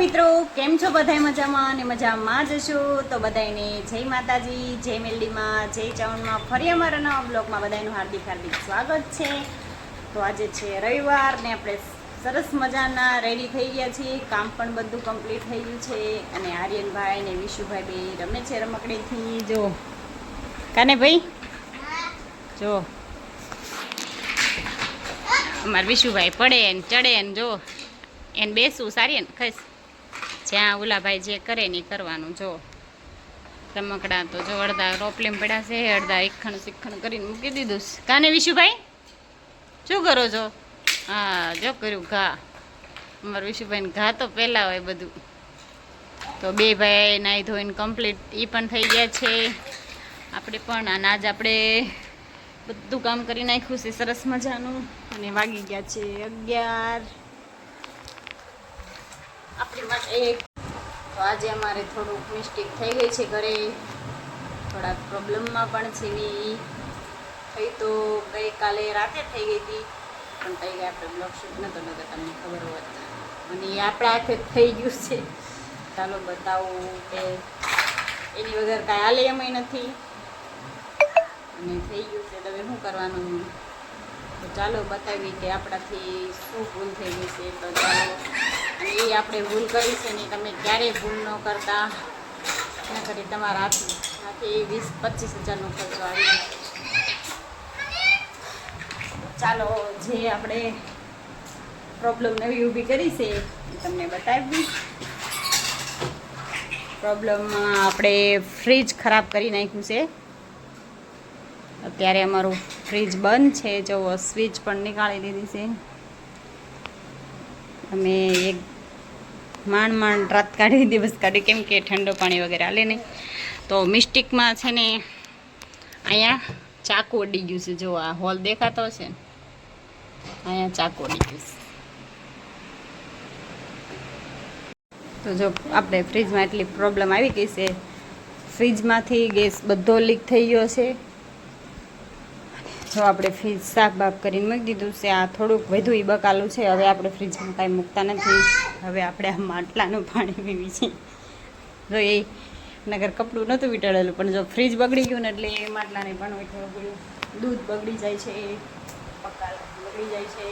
મિત્રો, કેમ છો બધાય મજામાં અને મજામાં જ છો? તો બધાયને જય માતાજી, જય મેલડીમાં, જય ચાવણમાં ફરી અમારા નવા બ્લોગમાં બધાયનું હાર્દિક હાર્દિક સ્વાગત છે. તો આજે છે રવિવાર ને આપણે સરસ મજાના રેડી થઈ ગયા છીએ. કામ પણ બધું કમ્પ્લીટ થઈ ગયું છે અને આર્યનભાઈ ને વિશુભાઈ બે રમે છે રમકડીથી જો. કાને ભાઈ? જો. અમારે વિશુભાઈ પડે ને ચડે ને જો. એને બેસવું સારી ને ખસ જ્યાં ઓલાભાઈ જે કરે ને કરવાનું, જો. રમકડા તો જો અડધા રોપલીમ પડ્યા છે, અડધા એકખણ શીખણ કરીને મૂકી દીધું કાને વિશુભાઈ? શું કરો છો? હા, જો કર્યું ઘા. અમારા વિશુભાઈને ઘા તો પહેલાં હોય બધું. તો બે ભાઈ નાહી ધોઈને કમ્પ્લીટ એ પણ થઈ ગયા છે. આપણે પણ અને આજ આપણે બધું કામ કરી નાખ્યું છે, સરસ મજાનું. અને વાગી ગયા છે અગિયાર. આપણી માટે તો આજે અમારે થોડુંક મિસ્ટેક થઈ ગઈ છે ઘરે. થોડાક પ્રોબ્લેમમાં પણ છે એવી થઈ તો ગઈકાલે રાતે થઈ ગઈ હતી. પણ થઈ ગયા આપણે બ્લોગ શૂટ નહોતો નતો તમને ખબર હોત. અને એ આપણા હાથે થઈ ગયું છે. ચાલો બતાવું કે એની વગર કાંઈ હાલે એમય નથી. અને થઈ ગયું છે. હવે શું કરવાનું? તો ચાલો બતાવી કે આપણાથી શું ભૂલ થઈ ગઈ છે. તો ચાલો એ આપણે ભૂલ કરી છે ને તમે ક્યારેય ભૂલ ન કરતા. એના કરી તમારા હાથ હાથે વીસ પચીસ હજારનો ખર્ચો આવી ચાલો, જે આપણે પ્રોબ્લેમ નવી ઊભી કરી છે, એ તમને બતાવી પ્રોબ્લેમમાં આપણે ફ્રીજ ખરાબ કરી નાખ્યું છે. અત્યારે અમારું ફ્રીજ બંધ છે. જો સ્વિચ પણ નીકાળી દીધી છે. અમે એક માંડ માંડ રાત કાઢી દિવસ કાઢી કેમ કે ઠંડો પાણી વગેરે હાલે નહીં. તો મિસ્ટેકમાં છે ને અહીંયા ચાકુ અડી ગયું છે. જો આ હોલ દેખાતો છે ને, અહીંયા ચાકુ અડી ગયું છે. તો જો આપણે ફ્રીજમાં એટલી પ્રોબ્લેમ આવી ગઈ છે. ફ્રીજમાંથી ગેસ બધો લીક થઈ ગયો છે. જો આપણે ફ્રીજ શાક બાફ કરીને મૂકી દીધું છે, આ થોડુંક વધુ ઈ બકાલું છે, હવે આપણે ફ્રીજમાં કાંઈ મૂકતા નથી. હવે આપણે આ માટલાનું પાણી પીવી છે. જો એ નગર કપડું નહોતું વીંટાળેલું, પણ જો ફ્રીજ બગડી ગયું ને એટલે એ માટલાને પણ પડ્યું દૂધ બગડી જાય છે બકાલ બગડી જાય છે.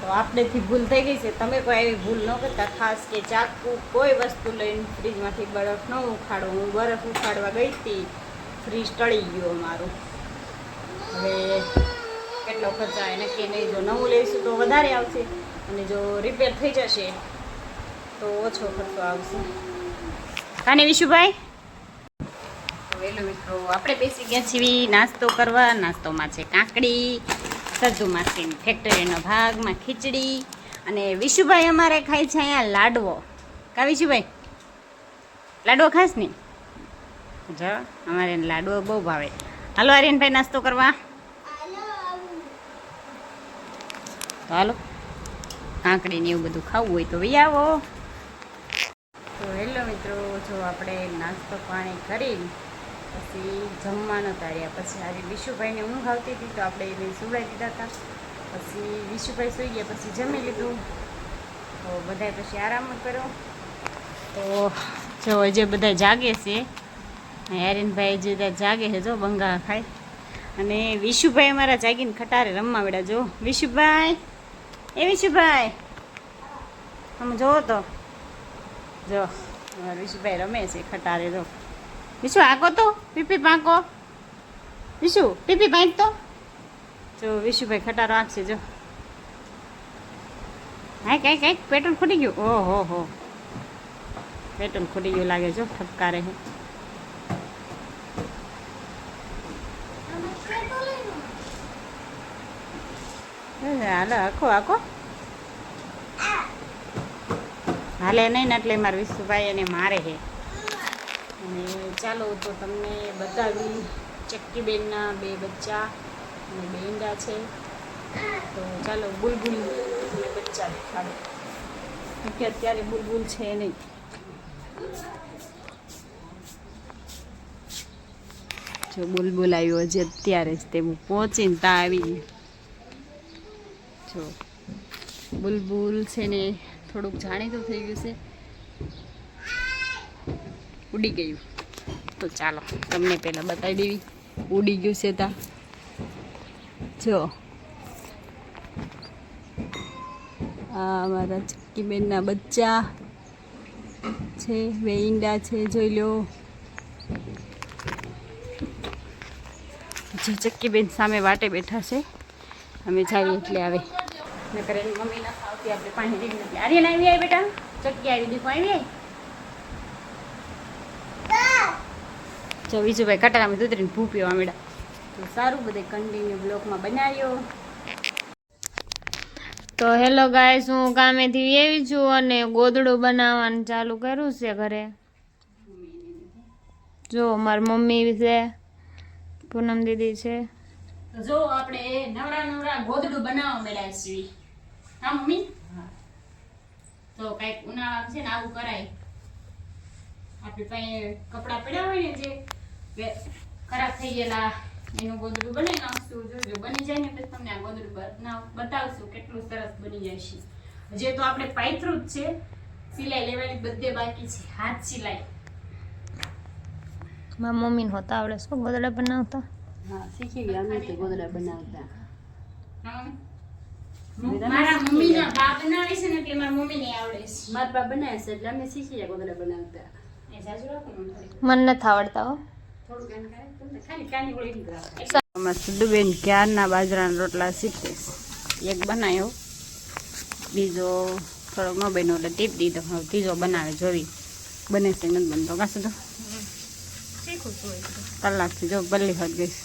તો આપણેથી ભૂલ થઈ ગઈ છે. તમે કોઈ એવી ભૂલ ન કરતા, ખાસ કે ચાકુ કોઈ વસ્તુ લઈને ફ્રીજમાંથી બરફ ન ઉખાડો. હું બરફ ઉખાડવા ગઈ હતી ફ્રીજ ટળી ગયો અમારું. હવે કેટલો ખર્ચો આવે નક્કી નહીં, જો નવું લઈશું તો વધારે આવશે અને જો રિપેર થઈ જશે તો ઓછો ખર્ચો આવશે. અને વિશુભાઈ? વેલો મિત્રો, આપણે બેસી ગયા છીએ નાસ્તો કરવા. નાસ્તોમાં છે કાકડી સજ્જુ માસીની ફેક્ટરીનો ભાગમાં ખીચડી અને વિશુભાઈ અમારે ખાય છે અહીંયા લાડવો. કા વિશુભાઈ? લાડવો ખાસ ને જો, અમારે લાડવો બહુ ભાવે. હાલો આર્યનભાઈ નાસ્તો કરવા. તો હાલો. કાંકડી ને એવું બધું ખાવું હોય તો વી આવો. તો હેલો મિત્રો, જો આપણે નાસ્તો પાણી કરી, પછી જમવાનો તાર્યા. પછી આજે વિશુભાઈને ઊંઘ આવતી હતી તો આપણે એને સુવડાવી દીધા હતા. પછી વિશુભાઈ સૂઈ ગયા, પછી જમી લીધું. તો બધાય પછી આરામ કર્યો. તો જો જે બધા જાગે છે હેરિનભાઈ જે બધા જાગે છે, જો બંગા ખાય. અને વિશુભાઈ અમારા જાગીને ખટારે રમવા મળ્યા જો. વિશુભાઈ! વિશુભાઈ આમ જોવો તો. જો અમારા વિશુભાઈ રમે છે ખટારે જો વિશુ આકો તો? પીપી પાંકો વિશુ, પીપી પાંક તો? જો, વિશુભાઈ ખટારો આંકશે જો. હા કઈ કંઈક પેટ્રોલ ખૂટી ગયું. ઓહો, હો. પેટ્રોલ ખૂટી ગયું લાગે, જો, ઠપકારે છે હાલો આખો આખો હાલે નહીં ને એટલે મારા વિશુભાઈ એને મારે છે. અને ચાલો, તો તમને બતાવી, ચક્કીબેનના બે બચ્ચા અને બે છે. તો ચાલો, બુલબુલ બચ્ચા દેખાડો. કે અત્યારે બુલબુલ છે નહીં. જો બુલબુલ આવ્યો હજી અત્યારે જ તે પહોંચીને ત્યાં આવી જો બુલબુલ છે ને થોડુંક જાણીતું થઈ ગયું છે. ઉડી ગયું. તો ચાલો, તમને પહેલાં બતાવી દેવી. ઉડી ગયું છે તા. જો. આ મારા ચક્કીબેનના બચ્ચા છે બે ઈંડા છે, જોઈ લો. જે ચક્કીબેન સામે વાટે બેઠા છે, અમે જઈએ એટલે આવે. નકર એની મમ્મી ના ખાવતી આપણે પાણી રેડી નથી આર્યન આવી આવી બેટા. ચક્કી આવી દીકું આવી આવી જો વિજુભાઈ કટારામાં દૂધરીને ભૂ પીવા મળ્યા તો સારું બધે કન્ટિન્યુ બ્લોકમાં બનાવ્યો. તો હેલો ગાઈસ હું કામેથી એવી છું અને ગોદડું બનાવવાનું ચાલુ કર્યું છે ઘરે. જો મારી મમ્મી છે પૂનમ દીદી છે. જો આપણે નવરા નવરા ગોદડું બનાવવા મળ્યા છીએ. હા મમ્મી તો કાંઈક ઉનાળા છે ને આવું કરાય. આપણે પાસે કપડાં પડ્યા હોય ને જે ખરાબ થઈ ગયેલા એનું ગોદડું બનાવી નાખશું. જોજો બની જાય ને પછી તમને આ ગોદડું બનાવ બતાવશું કેટલું સરસ બની જાય છે. હજી તો આપણે પાયથરું જ છે સિલાઈ લેવાની બધે બાકી છે. હાથ સિલાઈ. મારા મમ્મીને હોતા આવડે શું ગોદડા બનાવતા. હા શીખી ગયા અમે તે ગોદડા બનાવતા. હા, મમ્મી? મારા મમ્મીના બા બનાવે છે ને એટલે મારા મમ્મીને આવડે છે. મારા પા બનાવે છે એટલે અમે શીખી ગયા ગોદડા બનાવતા. એ જાજુ રાખો ને થોડીક. મને નથી આવડતા હો. સિદ્ધુબેન ક્યારના બાજરાના રોટલા શીખે એક બનાવ્યો. બીજો થોડોક ન બન્યો એટલે ટીપ દીધો. હવે ત્રીજો બનાવે જોવી. બને છે નથી બનતો? કાશું તો. કલાકથી જો બલ્લી હોત ગઈશ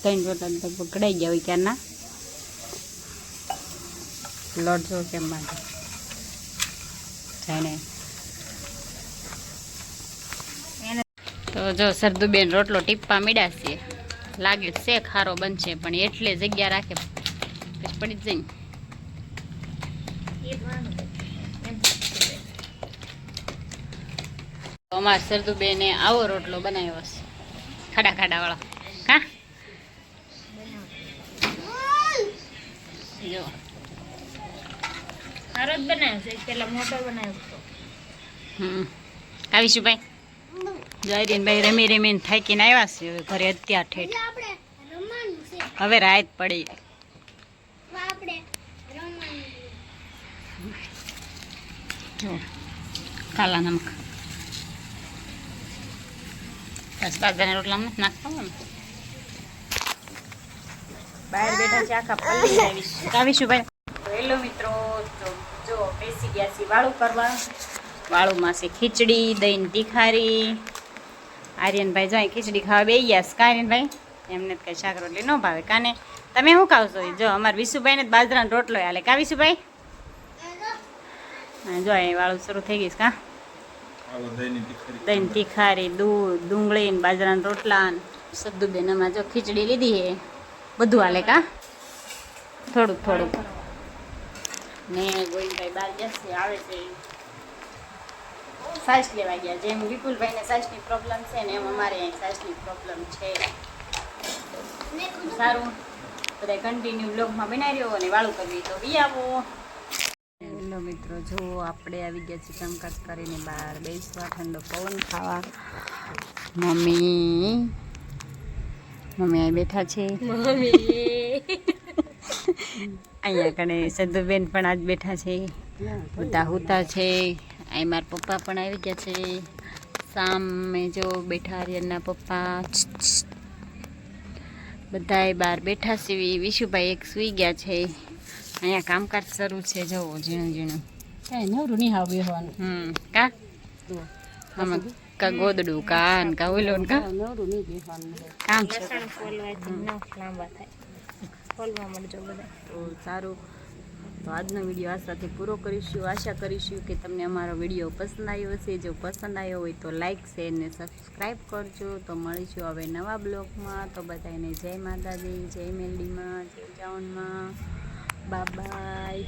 ત્રણ રોટલા લગભગ કઢાઈ ગયા હોય ક્યારના. લોટ જો કેમ બાંધે જાણે. તો જો સરદુબેન રોટલો ટીપવા મીડા છે. લાગે છે ખારો બનશે, પણ એટલે જગ્યા રાખે. પછી પડી જ તો અમારા સરદુબેને આવો રોટલો બનાવ્યો છે. ખાડા ખાડા વાળો. હા? જો. સારો જ બનાવ્યો છે. પેલા મોટો બનાવ્યો હતો. હમ. આવીશું ભાઈ. જયદીનભાઈ રમી રમીને થાકીને આવ્યા છે. હવે ઘરે અત્યાર ઠેઠ. હવે રાત પડી. કાલા નમક. બસ બાજરાના રોટલા નથી નાખતા બહાર બેઠા છે આખા પલ્લી આવીશું ભાઈ. હેલો મિત્રો તો બેસી ગયા છીએ વાળું કરવા. વાળુંમાં છે ખીચડી દહીં તીખારી. આર્યનભાઈ જાય ખીચડી ખાવા બેસી ગયા છે. આર્યનભાઈ એમને કઈ શાક રોટલી ન ભાવે. કાને તમે શું ખાવશો જો અમારા વિશુભાઈને જ બાજરાનો રોટલો હાલે. કા વિશુભાઈ? જો એ વાળું શરૂ થઈ ગઈશ કા? દહીં તીખારી દૂધ ડુંગળી ને બાજરાના રોટલા સદ્દુબેન અમારે જો ખીચડી લીધી હે બધું હાલે કા? થોડુંક થોડુંક. ને ગોવિંદભાઈ બહાર જશે આવે છે. સાસ લેવા ગયા જેમ વિપુલભાઈને સાસની પ્રોબ્લેમ છે ને એમ અમારે અહીં સાસની પ્રોબ્લેમ છે. સારું. બધા કન્ટિન્યુ બ્લોગમાં બનાવી રહ્યો અને વાળું કરવી તો બી આવો. હેલો મિત્રો જો આપણે આવી ગયા છીએ કામકાજ કરીને બહાર. બેસવા ઠંડો પવન ખાવા. મમ્મી. મમ્મી અહીં બેઠા છે. અહીંયા કણે સદુબેન પણ આજ બેઠા છે. હુતા હુતા છે. અહીં મારા પપ્પા પણ આવી ગયા છે. સામે જો બેઠા આર્યનના પપ્પા. બધાએ બહાર બેઠા છે. વિશુભાઈ એક સૂઈ ગયા છે. અહીંયા કામકાજ શરૂ છે. જવો ઝીણું ઝીણું. કાંઈ નવરું નહીં હાવ હોવાનું હમ કા? આમાં કા ગોદડું કા ને કા ઓલો ને કા? નવરું નહીં બેહવાનું. કામ છે. ફોલવાથી ન લાંબા થાય. ફોલવા મળજો બધા. તો સારું. તો આજનો વીડિયો આ સાથે પૂરો કરીશું. આશા કરીશું કે તમને અમારો વીડિયો પસંદ આવ્યો હશે. જો પસંદ આવ્યો હોય તો લાઈક શેર ને સબસ્ક્રાઈબ કરજો. તો મળીશું હવે નવા બ્લોગમાં. તો બધાને જય માતાજી, જય મેલડીમાં, જય જાવનમાં. બાય